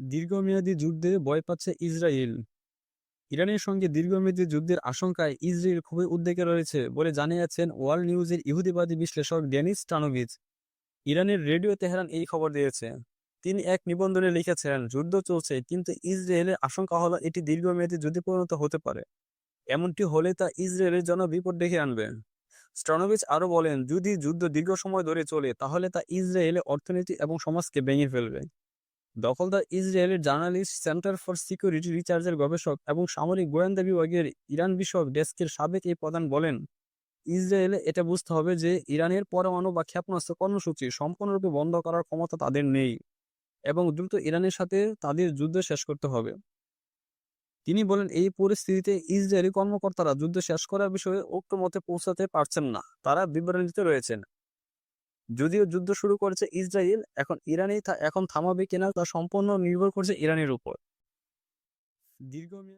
দীর্ঘমেয়াদী যুদ্ধে ভয় পাচ্ছে ইসরায়েল। ইরানের সঙ্গে দীর্ঘমেয়াদী যুদ্ধের আশঙ্কায় ইসরায়েল খুবই উদ্বেগে রয়েছে বলে জানিয়েছেন ওয়ার্ল্ড নিউজের ইহুদিবাদী বিশ্লেষক ডেনিস টানোভিচ ইরানের রেডিও তেহরান এই খবর দিয়েছে। তিনি এক নিবন্ধনে লিখেছেন, যুদ্ধ চলছে, কিন্তু ইসরায়েলের আশঙ্কা হলো এটি দীর্ঘমেয়াদী যুদ্ধে পরিণত হতে পারে। এমনটি হলে তা ইসরায়েলের জন্য বিপদ ডেকে আনবে। স্ট্রানোভিচ আরও বলেন, যদি যুদ্ধ দীর্ঘ সময় ধরে চলে, তাহলে তা ইসরায়েলের অর্থনীতি এবং সমাজকে ভেঙে ফেলবে। দখলদার ইসরায়েলের জার্নালিস্ট সেন্টার ফর সিকিউরিটি রিসার্চের গবেষক এবং সামরিক গোয়েন্দা বিভাগের ইরান বিষয়ক ডেস্কের সাবেক এই প্রধান বলেন, ইসরায়েলে এটা বুঝতে হবে যে ইরানের পরমাণু বা ক্ষেপণাস্ত্র কর্মসূচি সম্পূর্ণরূপে বন্ধ করার ক্ষমতা তাদের নেই এবং দ্রুত ইরানের সাথে তাদের যুদ্ধ শেষ করতে হবে। তিনি বলেন, এই পরিস্থিতিতে ইসরায়েলি কর্মকর্তারা যুদ্ধ শেষ করার বিষয়ে ঐক্যমতে পৌঁছাতে পারছেন না। তারা বিভ্রান্তিতে রয়েছেন। যদিও যুদ্ধ শুরু করেছে ইসরায়েল এখন ইরানই এখন থামাবে কিনা তা সম্পূর্ণ নির্ভর করছে ইরানের উপর। দীর্ঘমেয়াদী